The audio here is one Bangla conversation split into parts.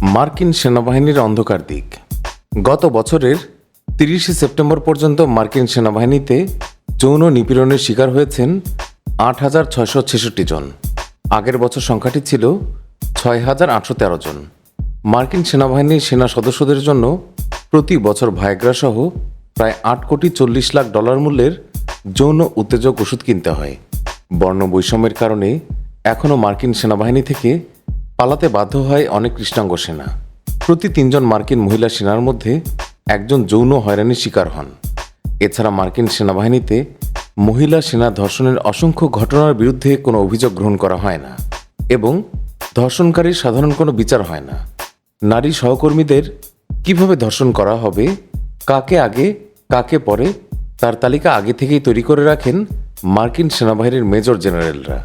মার্কিন সেনাবাহিনীর অন্ধকার দিক। গত বছরের তিরিশে সেপ্টেম্বর পর্যন্ত মার্কিন সেনাবাহিনীতে যৌন নিপীড়নের শিকার হয়েছেন আট হাজার ছয়শো ছেষট্টি জন। আগের বছর সংখ্যাটি ছিল ছয় হাজার আটশো তেরো জন। মার্কিন সেনাবাহিনীর সেনা সদস্যদের জন্য প্রতি বছর ভায়াগ্রা সহ প্রায় আট কোটি চল্লিশ লাখ ডলার মূল্যের যৌন উত্তেজক ওষুধ কিনতে হয়। বর্ণ বৈষম্যের কারণে এখনও মার্কিন সেনাবাহিনী থেকে পালাতে বাধ্য হয় অনেক কৃষ্ণাঙ্গ সেনা। প্রতি তিনজন মার্কিন মহিলা সেনার মধ্যে একজন যৌন হয়রানির শিকার হন। এছাড়া মার্কিন সেনাবাহিনীতে মহিলা সেনা ধর্ষণের অসংখ্য ঘটনার বিরুদ্ধে কোনো অভিযোগ গ্রহণ করা হয় না এবং ধর্ষণকারীর সাধারণ কোনো বিচার হয় না। নারী সহকর্মীদের কীভাবে ধর্ষণ করা হবে, কাকে আগে, কাকে পরে, তার তালিকা আগে থেকেই তৈরি করে রাখেন মার্কিন সেনাবাহিনীর মেজর জেনারেলরা।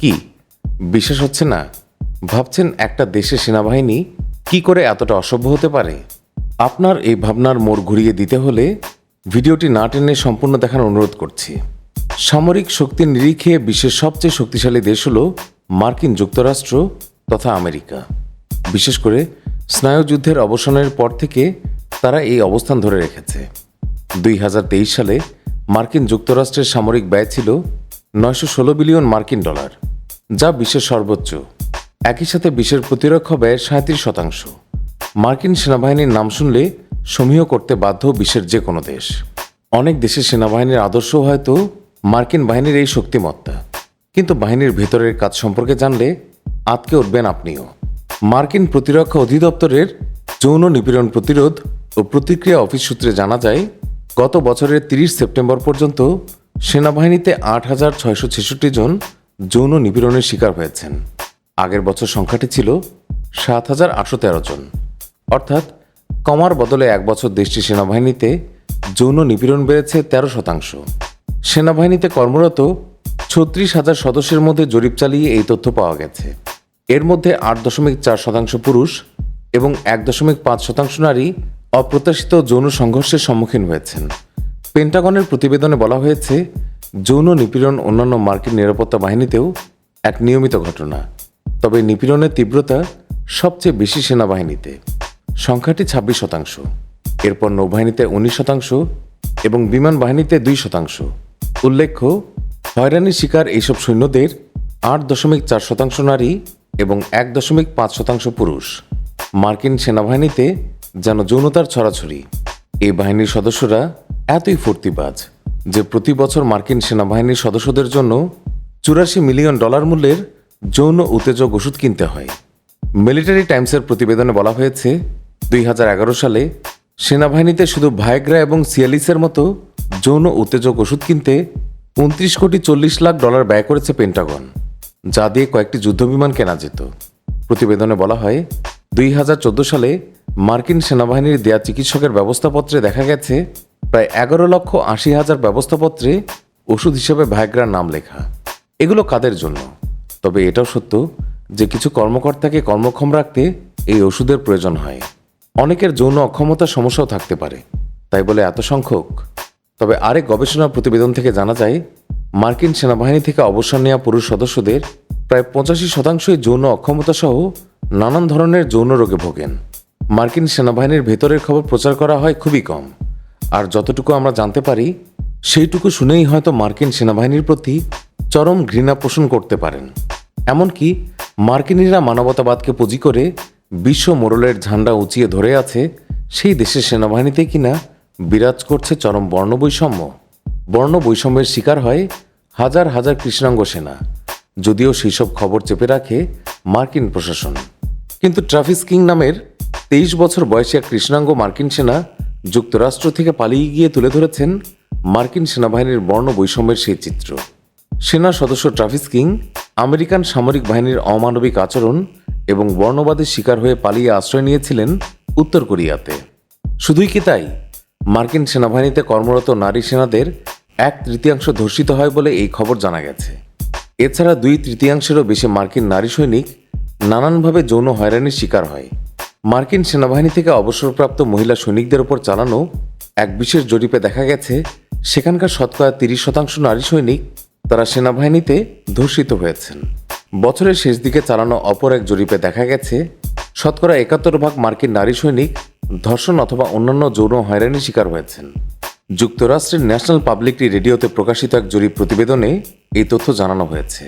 কি, বিশ্বাস হচ্ছে না? ভাবছেন একটা দেশের সেনাবাহিনী কি করে এতটা অসভ্য হতে পারে? আপনার এই ভাবনার মোড় ঘুরিয়ে দিতে হলে ভিডিওটি না টেনে সম্পূর্ণ দেখার অনুরোধ করছি। সামরিক শক্তির নিরিখে বিশ্বের সবচেয়ে শক্তিশালী দেশ হল মার্কিন যুক্তরাষ্ট্র তথা আমেরিকা। বিশেষ করে স্নায়ুযুদ্ধের অবসানের পর থেকে তারা এই অবস্থান ধরে রেখেছে। দুই হাজার তেইশ সালে মার্কিন যুক্তরাষ্ট্রের সামরিক ব্যয় ছিল নয়শো ষোলো বিলিয়ন মার্কিন ডলার, যা বিশ্বের সর্বোচ্চ। একই সাথে বিশ্বের প্রতিরক্ষা ব্যয়ের সাঁত্রিশ শতাংশ। মার্কিন সেনাবাহিনীর নাম শুনলে সমীহ করতে বাধ্য বিশ্বের যে কোনো দেশ। অনেক দেশের সেনাবাহিনীর আদর্শ হয়তো মার্কিন বাহিনীর এই শক্তিমত্তা। কিন্তু বাহিনীর ভেতরের কাজ সম্পর্কে জানলে আতকে উঠবেন আপনিও। মার্কিন প্রতিরক্ষা অধিদপ্তরের যৌন নিপীড়ন প্রতিরোধ ও প্রতিক্রিয়া অফিস সূত্রে জানা যায়, গত বছরের তিরিশ সেপ্টেম্বর পর্যন্ত সেনাবাহিনীতে আট হাজার ছয়শো ছেষট্টি জন যৌন নিপীড়নের শিকার হয়েছেন। আগের বছর সংখ্যাটি ছিল সাত হাজার আটশো তেরো জন। অর্থাৎ কমার বদলে এক বছর দেশটির সেনাবাহিনীতে যৌন নিপীড়ন বেড়েছে তেরো শতাংশ। সেনাবাহিনীতে কর্মরত ছত্রিশ হাজার সদস্যের মধ্যে জরিপ চালিয়ে এই তথ্য পাওয়া গেছে। এর মধ্যে আট দশমিক চার শতাংশ পুরুষ এবং এক দশমিক পাঁচ শতাংশ নারী অপ্রত্যাশিত যৌন সংঘর্ষের সম্মুখীন হয়েছেন। পেন্টাগনের প্রতিবেদনে বলা হয়েছে, যৌন নিপীড়ন অন্যান্য মার্কিন নিরাপত্তা বাহিনীতেও এক নিয়মিত ঘটনা। তবে নিপীড়নের তীব্রতা সবচেয়ে বেশি সেনাবাহিনীতে। সংখ্যাটি ছাব্বিশ শতাংশ। এরপর নৌবাহিনীতে উনিশ শতাংশ এবং বিমান বাহিনীতে দুই শতাংশ। উল্লেখ্য, হয়রানির শিকার এইসব সৈন্যদের আট দশমিক চার শতাংশ নারী এবং এক দশমিক পাঁচ শতাংশ পুরুষ। মার্কিন সেনাবাহিনীতে যেন যৌনতার ছড়াছড়ি। এই বাহিনীর সদস্যরা এতই ফুর্তিবাজ যে প্রতি বছর মার্কিন সেনাবাহিনীর সদস্যদের জন্য চুরাশি মিলিয়ন ডলার মূল্যের যৌন উত্তেজক ওষুধ কিনতে হয়। মিলিটারি টাইমসের প্রতিবেদনে বলা হয়েছে, দুই হাজার এগারো সালে সেনাবাহিনীতে শুধু ভায়গ্রা এবং সিয়ালিসের মতো যৌন উত্তেজক ওষুধ কিনতে উনত্রিশ কোটি চল্লিশ লাখ ডলার ব্যয় করেছে পেন্টাগন, যা দিয়ে কয়েকটি যুদ্ধবিমান কেনা যেত। প্রতিবেদনে বলা হয়, দুই হাজার চোদ্দ সালে মার্কিন সেনাবাহিনীর দেয়া চিকিৎসকের ব্যবস্থাপত্রে দেখা গেছে, প্রায় এগারো লক্ষ আশি হাজার ব্যবস্থাপত্রে ওষুধ হিসেবে ভায়গ্রার নাম লেখা। এগুলো কাদের জন্য? তবে এটাও সত্য যে কিছু কর্মকর্তাকে কর্মক্ষম রাখতে এই ওষুধের প্রয়োজন হয়। অনেকের যৌন অক্ষমতার সমস্যাও থাকতে পারে, তাই বলে এত সংখ্যক। তবে আরেক গবেষণা প্রতিবেদন থেকে জানা যায়, মার্কিন সেনাবাহিনী থেকে অবসর নেওয়া পুরুষ সদস্যদের প্রায় পঁচাশি শতাংশই যৌন অক্ষমতা সহ নানান ধরনের যৌন রোগে ভোগেন। মার্কিন সেনাবাহিনীর ভেতরের খবর প্রচার করা হয় খুবই কম। আর যতটুকু আমরা জানতে পারি, সেইটুকু শুনেই হয়তো মার্কিন সেনাবাহিনীর প্রতি চরম ঘৃণা পোষণ করতে পারেন। এমনকি মার্কিনীরা মানবতাবাদকে পুঁজি করে বিশ্ব মোড়লের ঝান্ডা উঁচিয়ে ধরে আছে সেই দেশের সেনাবাহিনীতে কিনা বিরাজ করছে চরম বর্ণবৈষম্য। বর্ণ বৈষম্যের শিকার হয় হাজার হাজার কৃষ্ণাঙ্গ সেনা, যদিও সেই সব খবর চেপে রাখে মার্কিন প্রশাসন। কিন্তু ট্রাফিস কিং নামের তেইশ বছর বয়সী এক কৃষ্ণাঙ্গ মার্কিন সেনা যুক্তরাষ্ট্র থেকে পালিয়ে গিয়ে তুলে ধরেছেন মার্কিন সেনাবাহিনীর বর্ণ বৈষম্যের সেই চিত্র। সেনা সদস্য ট্রাভিস কিং, আমেরিকান সামরিক বাহিনীর অমানবিক আচরণ এবং বর্ণবাদের শিকার হয়ে পালিয়ে আশ্রয় নিয়েছিলেন উত্তর কোরিয়াতে। শুধুই কি তাই? মার্কিন সেনাবাহিনীতে কর্মরত নারী সেনাদের এক তৃতীয়াংশ ধর্ষিত হয় বলে এই খবর জানা গেছে। এছাড়া দুই তৃতীয়াংশেরও বেশি মার্কিন নারী সৈনিক নানানভাবে যৌন হয়রানির শিকার হয়। মার্কিন সেনাবাহিনী থেকে অবসরপ্রাপ্ত মহিলা সৈনিকদের ওপর চালানো এক বিশেষ জরিপে দেখা গেছে, সেখানকার শতকরা তিরিশ শতাংশ নারী সৈনিক তারা সেনাবাহিনীতে ধর্ষিত হয়েছেন। বছরের শেষ দিকে চালানো অপর এক জরিপে দেখা গেছে, শতকরা একাত্তর ভাগ মার্কিন নারী সৈনিক ধর্ষণ অথবা অন্যান্য যৌন হয়রানির শিকার হয়েছেন। যুক্তরাষ্ট্রের ন্যাশনাল পাবলিকটি রেডিওতে প্রকাশিত এক জরিপ প্রতিবেদনে এই তথ্য জানানো হয়েছে।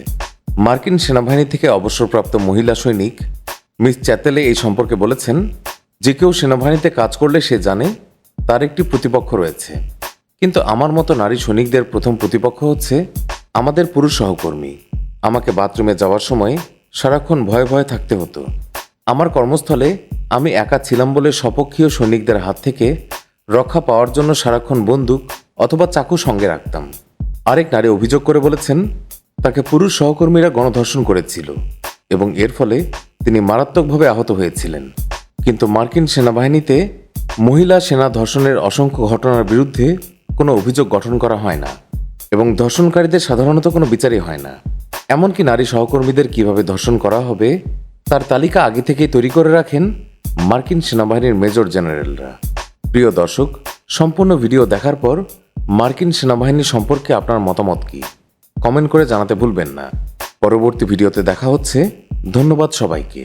মার্কিন সেনাবাহিনী থেকে অবসরপ্রাপ্ত মহিলা সৈনিক মিস চ্যাতেলে এই সম্পর্কে বলেছেন, যে কেউ সেনাবাহিনীতে কাজ করলে সে জানে তার একটি প্রতিপক্ষ রয়েছে। কিন্তু আমার মতো নারী সৈনিকদের প্রথম প্রতিপক্ষ হচ্ছে আমাদের পুরুষ সহকর্মী, আমাকে বাথরুমে যাওয়ার সময় সারাক্ষণ ভয়ে ভয়ে থাকতে হতো। আমার কর্মস্থলে আমি একা ছিলাম বলে স্বপক্ষীয় সৈনিকদের হাত থেকে রক্ষা পাওয়ার জন্য সারাক্ষণ বন্দুক অথবা চাকু সঙ্গে রাখতাম। আরেক নারী অভিযোগ করে বলেছেন, তাকে পুরুষ সহকর্মীরা গণধর্ষণ করেছিল এবং এর ফলে তিনি মারাত্মকভাবে আহত হয়েছিলেন। কিন্তু মার্কিন সেনাবাহিনীতে মহিলা সেনা ধর্ষণের অসংখ্য ঘটনার বিরুদ্ধে কোনো অভিযোগ গঠন করা হয় না। এবং ধর্ষণকারীদের সাধারণত কোনো বিচারই হয় না। এমনকি নারী সহকর্মীদের কীভাবে ধর্ষণ করা হবে, তার তালিকা আগে থেকেই তৈরি করে রাখেন মার্কিন সেনাবাহিনীর মেজর জেনারেলরা। প্রিয় দর্শক, সম্পূর্ণ ভিডিও দেখার পর মার্কিন সেনাবাহিনী সম্পর্কে আপনার মতামত কি? কমেন্ট করে জানাতে ভুলবেন না। পরবর্তী ভিডিওতে দেখা হচ্ছে। ধন্যবাদ সবাইকে।